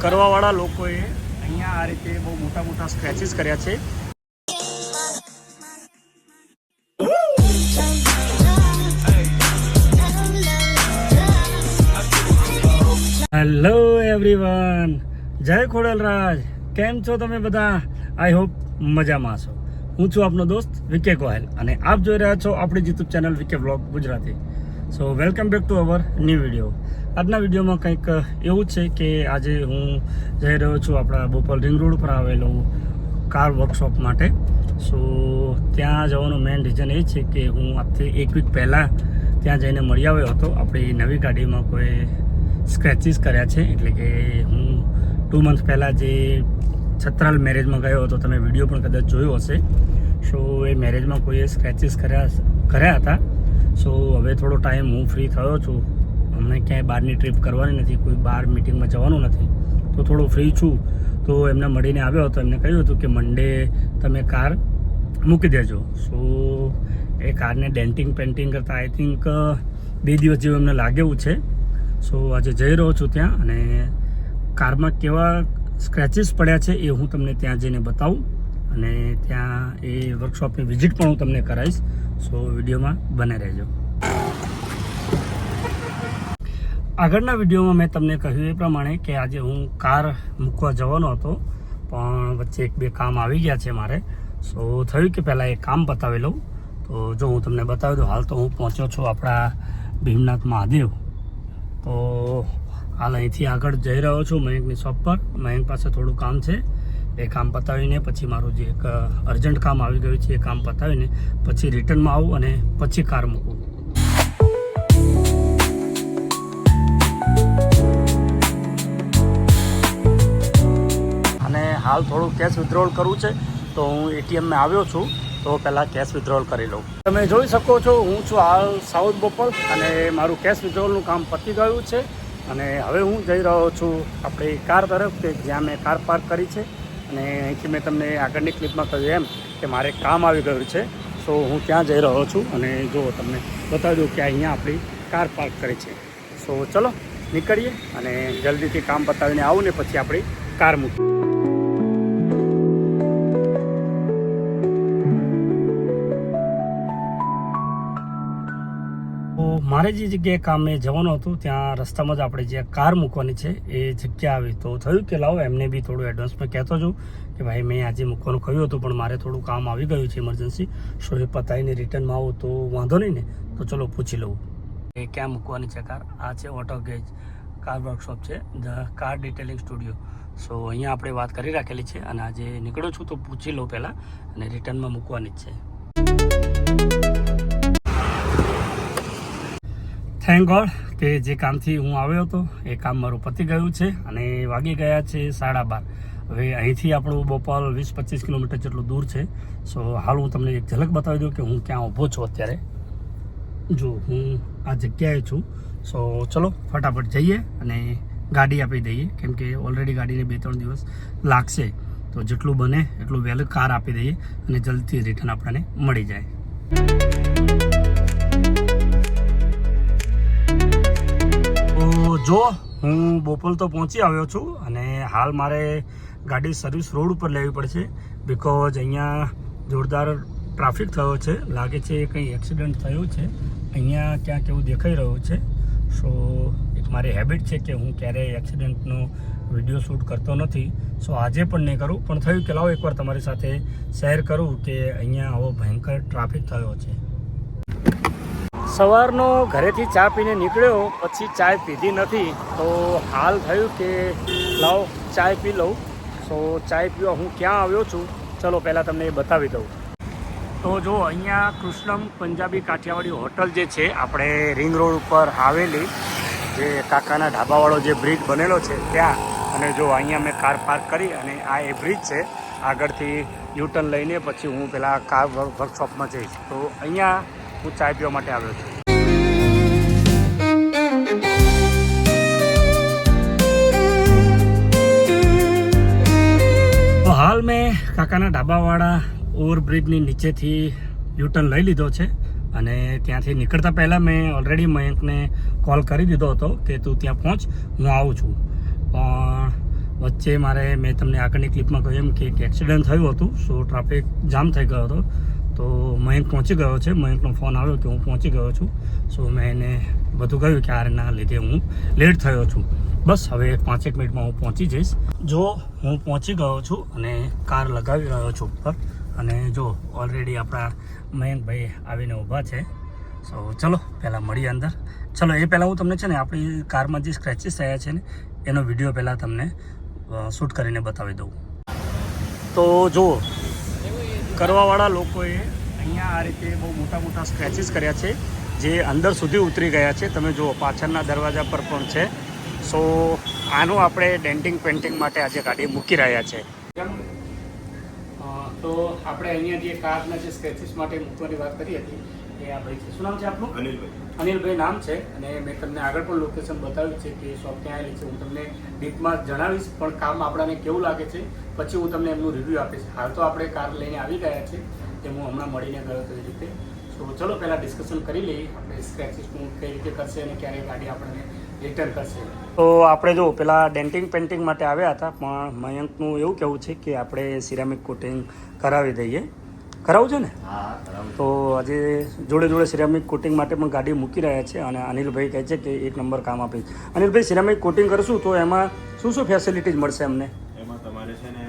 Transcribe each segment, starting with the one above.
કરવાવાળા લોકોએ અહીંયા આ રીતે બહુ મોટા મોટા સ્ક્રેચીસ કર્યા છે. હેલો એવરીવન જય ખોડલરાજ. કેમ છો તમે બધા? આઈ હોપ મજામાં છો. હું છું આપનો દોસ્ત વિકે ગોહેલ અને આપ જોઈ રહ્યા છો આપણી YouTube channel VK vlog Gujarati. So welcome back to our new video આજના વિડીયોમાં કંઈક એવું છે કે આજે હું જઈ રહ્યો છું આપણા બોપલ રિંગ રોડ પર આવેલું કાર વર્કશોપ માટે. સો ત્યાં જવાનું મેઇન રીઝન એ છે કે હું આજથી એક વીક પહેલાં ત્યાં જઈને મળી આવ્યો હતો. આપણી નવી ગાડીમાં કોઈ સ્ક્રેચીસ કર્યા છે, એટલે કે હું ટુ મંથ પહેલાં જે છત્રાલ મેરેજમાં ગયો હતો, તમે વીડિયો પણ કદાચ જોયો હશે. સો એ મેરેજમાં કોઈએ સ્ક્રેચીસ કર્યા કર્યા હતા. સો હવે થોડો ટાઈમ હું ફ્રી થયો છું. અમને ક્યાંય બહારની ટ્રીપ કરવાની નથી, કોઈ બહાર મિટિંગમાં જવાનું નથી. તો થોડું ફ્રી છું. તો એમને મળીને આવ્યો હતો, એમને કહ્યું હતું કે મંડે તમે કાર મૂકી દેજો. સો એ કારને ડેન્ટિંગ પેન્ટિંગ કરતાં આઈ થિંક બે દિવસ જેવું એમને લાગેવું છે. સો આજે જઈ રહ્યો છું ત્યાં અને કારમાં કેવા સ્ક્રેચીસ પડ્યા છે એ હું તમને ત્યાં જઈને બતાવું. અને ત્યાં એ વર્કશોપની વિઝિટ પણ હું તમને કરાવીશ. સો વિડીયોમાં બને રહેજો. આગળના વિડીયોમાં મેં તમને કહ્યું એ પ્રમાણે કે આજે હું કાર મૂકવા જવાનો હતો, પણ વચ્ચે એક બે કામ આવી ગયા છે મારે. સો થયું કે પહેલાં એ કામ બતાવી લઉં. તો જો હું તમને બતાવી દઉં, હાલ તો હું પહોંચ્યો છું આપણા ભીમનાથ મહાદેવ. તો હાલ અહીંથી આગળ જઈ રહ્યો છું મયંકની શોપ પર. મયંક પાસે થોડું કામ છે. એ કામ પતાવીને પછી મારું જે એક અર્જન્ટ કામ આવી ગયું છે એ કામ પતાવીને પછી રિટર્નમાં આવું અને પછી કાર મૂકું. અને હાલ થોડું કેશ વિથડ્રોલ કરવું છે, તો હું એટીએમમાં આવ્યો છું, તો પહેલાં કેશ વિથડ્રોલ કરી લઉં. તમે જોઈ શકો છો, હું છું હાલ સાઉથ બોપલ અને મારું કેશ વિથડ્રોલનું કામ પતી ગયું છે. અને હવે હું જઈ રહ્યો છું આપણી કાર તરફ, કે જ્યાં મેં કાર પાર્ક કરી છે. અને અહીંથી મેં તમને આગળની ક્લિપમાં કહ્યું એમ કે મારે કામ આવી ગયું છે સો હું ત્યાં જઈ રહ્યો છું અને જો તમને બતાવી દઉં કે અહીંયા આપણી કાર પાર્ક કરી છે. સો ચલો નીકળીએ અને જલ્દીથી કામ પતાવીને આવું ને પછી આપણી કાર મૂકીએ. તો મારે જે જગ્યાએ કામે જવાનું હતું, ત્યાં રસ્તામાં જ આપણે જે કાર મૂકવાની છે, એ જગ્યા આવી. તો થયું કે લાવો, એમને બી થોડું એડવાન્સમાં કહેતો છું કે ભાઈ, મેં આજે મૂકવાનું કહ્યું હતું, પણ મારે થોડું કામ આવી ગયું છે ઇમરજન્સી સો એ પતાવીને રિટર્નમાં આવું, તો વાંધો નહીં ને? તો ચલો, પૂછી લઉં. એ ક્યાં મૂકવાની છે કાર? આ છે ઓટો ગેજ કાર વર્કશોપ છે the car detailing studio so અહીંયા આપણે વાત કરી રાખેલી છે, અને આજે નીકળું છું, તો પૂછી લઉં પહેલાં, અને રિટર્નમાં મૂકવાની જ છે. થેન્ક ગોડ કે જે કામથી હું આવ્યો હતો, એ કામ મારું પતી ગયું છે અને વાગી ગયા છે સાડા બાર. હવે અહીંથી આપણું બોપાલ વીસ પચીસ કિલોમીટર જેટલું દૂર છે. સો હાલ હું તમને એક ઝલક બતાવી દઉં કે હું ક્યાં ઊભો છું અત્યારે. જો હું આ જગ્યાએ છું. સો ચલો ફટાફટ જઈએ અને ગાડી આપી દઈએ. કેમ કે ઓલરેડી ગાડીને બે ત્રણ દિવસ લાગશે. તો જેટલું બને એટલું વહેલું કાર આપી દઈએ અને જલ્દીથી રિટર્ન આપણને મળી જાય. જો, હું બોપલ તો પહોંચી આવ્યો છું અને હાલ મારે ગાડી સર્વિસ રોડ ઉપર લેવી પડશે બિકોઝ અહીંયા જોરદાર ટ્રાફિક થયો છે. લાગે છે કંઈ એક્સિડન્ટ થયો છે. અહીંયા ક્યાંક એવું દેખાઈ રહ્યું છે. સો એક મારી હેબિટ છે કે હું ક્યારેય એક્સિડન્ટનો વીડિયો શૂટ કરતો નથી. સો આજે પણ નહીં કરું. પણ થયું કે લાવો એકવાર તમારી સાથે શેર કરું કે અહીંયા આવો ભયંકર ટ્રાફિક થયો છે. સવારનો ઘરેથી ચા પીને નીકળ્યો, પછી ચાય પીધી નથી. તો હાલ થયું કે, લાવ ચાય પી લઉં. સો ચાય પીવા હું ક્યાં આવ્યો છું? ચલો, પહેલાં તમને એ બતાવી દઉં. તો જો, અહીંયા કૃષ્ણમ પંજાબી કાઠિયાવાડી હોટલ જે છે, આપણે રિંગ રોડ ઉપર આવેલી, જે કાકાના ઢાબાવાળો જે બ્રિજ બનેલો છે, ત્યાં. અને જો, અહીંયા મેં કાર પાર્ક કરી અને આ એ બ્રિજ છે, આગળથી યુટર્ન લઈને પછી હું પેલા કાર વર્કશોપમાં જઈશ. તો અહીંયા હું ચાય પીવા માટે આવ્યો છું. હાલ મેં કાકાના ઢાબાવાળા ઓવરબ્રિજની નીચેથી યુટર્ન લઈ લીધો છે અને ત્યાંથી નીકળતા પહેલાં મેં ઓલરેડી મયંકને કોલ કરી દીધો હતો કે તું ત્યાં પહોંચ, હું આવું છું. પણ વચ્ચે મારે, મેં તમને આગળની ક્લિપમાં કહ્યું એમ કે એક એક્સિડન્ટ થયું હતું સો ટ્રાફિક જામ થઈ ગયો હતો. તો મયંક પહોંચી ગયો છે, મયંકનો ફોન આવ્યો કે હું પહોંચી ગયો છું. સો મેં એને બધું કહ્યું કે આરના લીધે હું લેટ થયો છું. બસ હવે પાંચેક મિનિટમાં હું પહોંચી જઈશ. જો હું પહોંચી ગયો છું અને કાર લગાવી રહ્યો છું ઉપર, અને જો ઓલરેડી આપણા મયંકભાઈ આવીને ઊભા છે. સો ચલો, પહેલાં મળીએ અંદર. ચલો, એ પહેલાં હું તમને છે ને આપણી કારમાં જે સ્ક્રેચીસ થયા છે ને, એનો વીડિયો પહેલાં તમને શૂટ કરીને બતાવી દઉં. તો જુઓ કરવાવાળા લોકોએ અહીંયા આ રીતે બહુ મોટા મોટા સ્ક્રેચીસ કર્યા છે. જે અંદર સુધી ઉતરી ગયા છે. તમે જુઓ પાછળના દરવાજા પર પણ છે. સો આનું આપણે ડેન્ટિંગ પેન્ટિંગ માટે આજે ગાડી મૂકી રહ્યા છે. તો આપણે અહીંયા જે કારના જે સ્કેચિસ માટે મૂકવાની વાત કરી હતી એ આ ભાઈ છે. શું નામ છે આપનું? અનિલભાઈ. અનિલભાઈ નામ છે. અને મેં તમને આગળ પણ લોકેશન બતાવ્યું છે કે શોપ ક્યાં આવેલી છે. હું તમને ડીપમાં જણાવીશ પણ કામ આપણાને કેવું લાગે છે પછી હું તમને એમનું રિવ્યૂ આપીશ. હાલ તો આપણે કાર લઈને આવી ગયા છે તે હું હમણાં મળીને ગયો તો એ રીતે. તો ચલો પહેલાં ડિસ્કશન કરી લઈએ. આપણે સ્ક્રેચિસનું કઈ રીતે કરશે અને ક્યારે ગાડી આપણને રિટર્ન કરશે. તો આપણે જો પેલા ડેન્ટિંગ પેન્ટિંગ માટે આવ્યા હતા પણ મયંકનું એવું કહેવું છે કે આપણે સિરામિક કોટિંગ કરાવી દઈએ. કરાવું છે ને? હા તો આજે જોડે જોડે સિરામિક કોટિંગ માટે પણ ગાડી મૂકી રહ્યા છે અને અનિલભાઈ કહે છે કે એક નંબર કામ આપીશ અનિલભાઈ સિરામિક કોટિંગ કરશું તો એમાં શું શું ફેસિલિટીઝ મળશે અમને? એમાં તમારે છે ને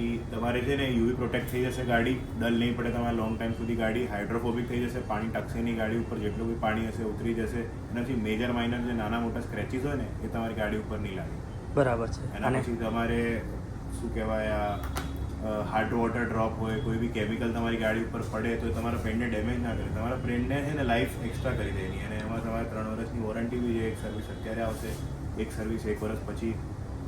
એન્ટી તમારે છે ને યુવી પ્રોટેક્ટ થઈ જશે ગાડી. ડલ નહીં પડે તમારે લોંગ ટાઈમ સુધી ગાડી. હાઇડ્રોફોબિક થઈ જશે પાણી ટકશે નહીં ગાડી ઉપર. જેટલું બી પાણી હશે ઉતરી જશે. એનાથી મેજર માઇનર જે નાના મોટા સ્ક્રેચીસ હોય ને એ તમારી ગાડી ઉપર નહીં લાગે. બરાબર છે. એના પછી તમારે શું કહેવાય આ હાર્ડ વોટર ડ્રોપ હોય કોઈ બી કેમિકલ તમારી ગાડી ઉપર પડે તો તમારા ફ્રેન્ડને ડેમેજ ના કરે. તમારા ફ્રેન્ડને છે ને લાઈફ એક્સ્ટ્રા કરી દેવી અને એમાં તમારે ત્રણ વર્ષની વોરંટી બી છે. એક સર્વિસ અત્યારે આવશે. એક સર્વિસ એક વર્ષ પછી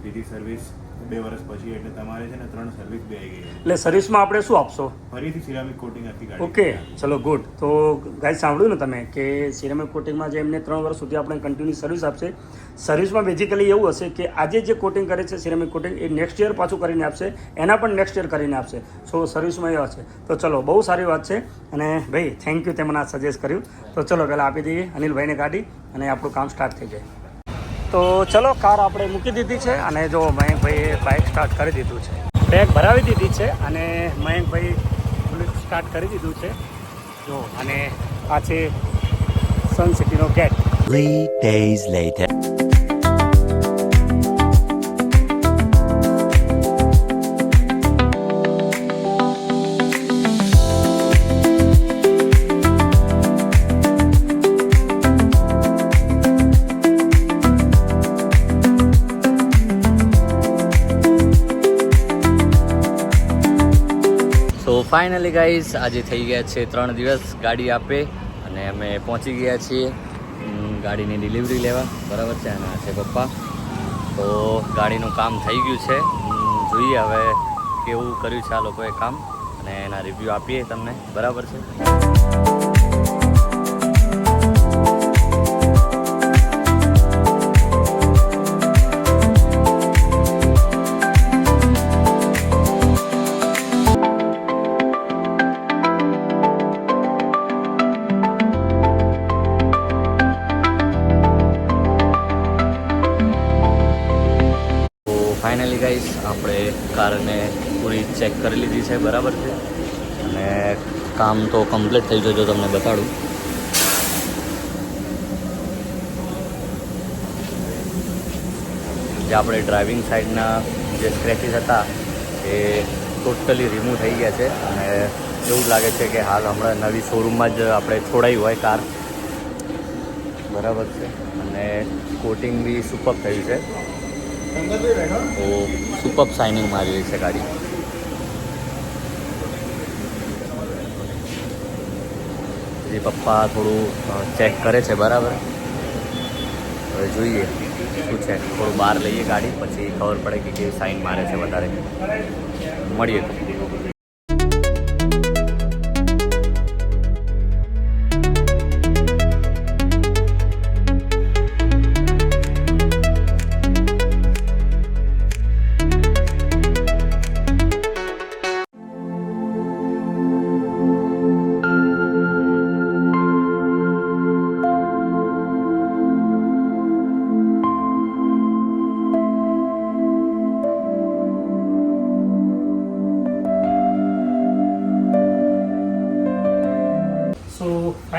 બીજી સર્વિસ બે વર્ષ પછી એટલે તમારે છે ને ત્રણ સર્વિસ બે આવી ગઈ એટલે સર્વિસમાં આપણે શું આપશો? ફરીથી સિરામિક કોટિંગ આખી ગાડી. ઓકે ચલો ગુડ. તો ગાય સાંભળ્યું ને તમે કે સિરામિક કોટિંગમાં જે એમને ત્રણ વર્ષ સુધી આપણે કન્ટિન્યુ સર્વિસ આપશે. સર્વિસમાં બેઝિકલી એવું હશે કે આજે જે કોટિંગ કરે છે સિરામિક કોટિંગ એ નેક્સ્ટ યર પાછું કરીને આપશે એના પણ નેક્સ્ટ યર કરીને આપશે. સો સર્વિસમાં એવા છે. તો ચલો બહુ સારી વાત છે. અને ભાઈ થેન્ક યુ તે મને આ સજેસ્ટ કર્યું. તો ચલો પહેલાં આપી દઈએ અનિલભાઈને ગાડી અને આપણું કામ સ્ટાર્ટ થઈ જાય. તો ચલો કાર આપણે મૂકી દીધી છે અને જો મયંકભાઈએ બાઇક સ્ટાર્ટ કરી દીધું છે. બેગ ભરાવી દીધી છે અને મયંકભાઈ સ્ટાર્ટ કરી દીધું છે. જો, અને આ છે સન સિટીનો gate Three days later. Finally guys આજે થઈ ગયા છે ત્રણ દિવસ ગાડી આપે અને અમે પહોંચી ગયા છીએ. ગાડીની ડિલિવરી લેવા. બરાબર છે, અને છે પપ્પા. તો ગાડીનું કામ થઈ ગયું છે. જોઈએ હવે કેવું કર્યું છે આ લોકોએ કામ. અને એના રિવ્યૂ આપીએ તમને. બરાબર છે? ગાઈસ આપણે કારને પૂરી ચેક કરી લીધી છે, બરાબર છે? અને કામ તો કમ્પ્લીટ થઈ ગયું જો તમને બતાડું. જે આપણે ડ્રાઇવિંગ સાઈડના જે સ્ક્રેચીસ હતા, એ ટોટલી રિમૂવ થઈ ગયા છે. અને એવું લાગે છે કે હાલ હમણાં નવી શોરૂમમાં જ આપણે છોડાવી હોય કાર બરાબર છે. અને કોટિંગ બી સુપર થયું છે. તો સુપર શાઇનિંગ મારી રહી છે ગાડી જે પપ્પા થોડું ચેક કરે છે બરાબર હવે જોઈએ, શું છે? થોડું બહાર લઈએ ગાડી, પછી ખબર પડે કે કેવી સાઇન મારે છે વધારે. મળીએ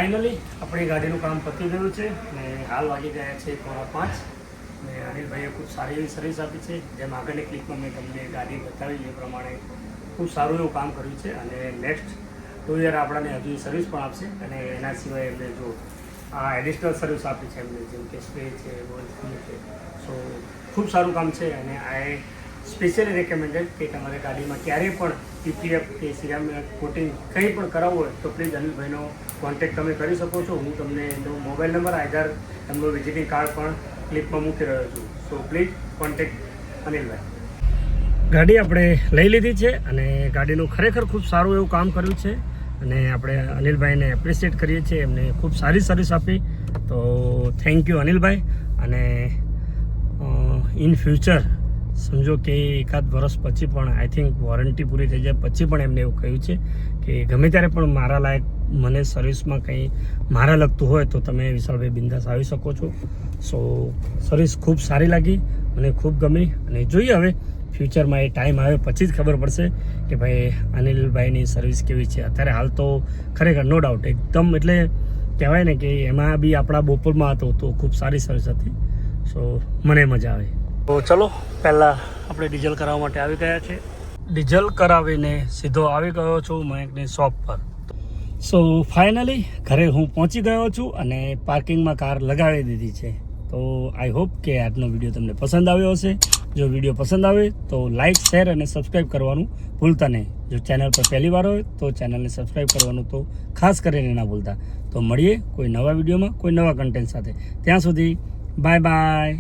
ફાઇનલી આપણી ગાડીનું કામ પતી ગયું છે અને હાલ વાગી ગયા છે પોણા પાંચ. ને અનિલભાઈએ ખૂબ સારી એવી સર્વિસ આપી છે. જેમ આગળની ક્લિપમાં મેં તમને ગાડી બતાવી એ પ્રમાણે ખૂબ સારું એવું કામ કર્યું છે અને નેક્સ્ટ ટુ યર આપણને હજુ સર્વિસ પણ આપશે અને એના સિવાય એમને જો આ એડિશનલ સર્વિસ આપી છે એમને, જેમ કે સ્પ્રે છે બોલ છે. સો ખૂબ સારું કામ છે અને આ સ્પેશિયલી રેકમેન્ડેડ કે તમારે ગાડીમાં ક્યારેય પણ પીપીએફ કે સિરામિક કોટિંગ કંઈ પણ કરાવવું હોય, તો પ્લીઝ અનિલભાઈનો કોન્ટેક્ટ તમે કરી શકો છો. હું તમને એમનો મોબાઈલ નંબર આધાર, એમનો વિઝિટિંગ કાર્ડ પણ ક્લિપમાં મૂકી રહ્યો છું. So please contact Anilbhai. ગાડી આપણે લઈ લીધી છે અને ગાડીનું ખરેખર ખૂબ સારું એવું કામ કર્યું છે અને આપણે અનિલભાઈને એપ્રિશિએટ કરીએ છીએ. એમને ખૂબ સારી સર્વિસ આપી. તો થેન્ક યુ અનિલભાઈ. અને ઇન ફ્યુચર સમજો કે એકાદ વર્ષ પછી પણ આઈ થિંક વોરંટી પૂરી થઈ જાય. પછી પણ એમને એવું કહ્યું છે કે ગમે ત્યારે પણ મારા લાયક મને સર્વિસમાં કંઈ મારા લગતું હોય તો તમે વિશાલભાઈ બિંદાસ આવી શકો છો. સો સર્વિસ ખૂબ સારી લાગી મને ખૂબ ગમી અને જોઈએ હવે ફ્યુચરમાં એ ટાઈમ આવે પછી જ ખબર પડશે કે ભાઈ અનિલભાઈની સર્વિસ કેવી છે. અત્યારે હાલ તો ખરેખર નો ડાઉટ એકદમ એટલે કહેવાય ને કે એમાં બી આપણા બોપલમાં હતો તો ખૂબ સારી સર્વિસ હતી. સો મને મજા આવે. તો ચલો, પહેલાં આપણે ડીઝલ કરાવવા માટે આવી ગયા છે ડીઝલ કરાવીને સીધો આવી ગયો છું મયંકની શોપ પર. સો ફાઇનલી ઘરે હું પહોંચી ગયો છું અને પાર્કિંગમાં કાર લગાવી દીધી છે. તો આઈ હોપ કે આજનો વીડિયો તમને પસંદ આવ્યો હશે. જો વીડિયો પસંદ આવે તો લાઇક શેર અને સબસ્ક્રાઈબ કરવાનું ભૂલતા નહીં. જો ચેનલ પર પહેલી વાર હોય તો ચેનલને સબસ્ક્રાઈબ કરવાનું તો ખાસ કરીને ના ભૂલતા. તો મળીએ કોઈ નવા વિડીયોમાં કોઈ નવા કન્ટેન્ટ સાથે. ત્યાં સુધી bye bye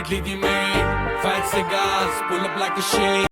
Pocket leave you made. Fight cigars, pull up like a shade.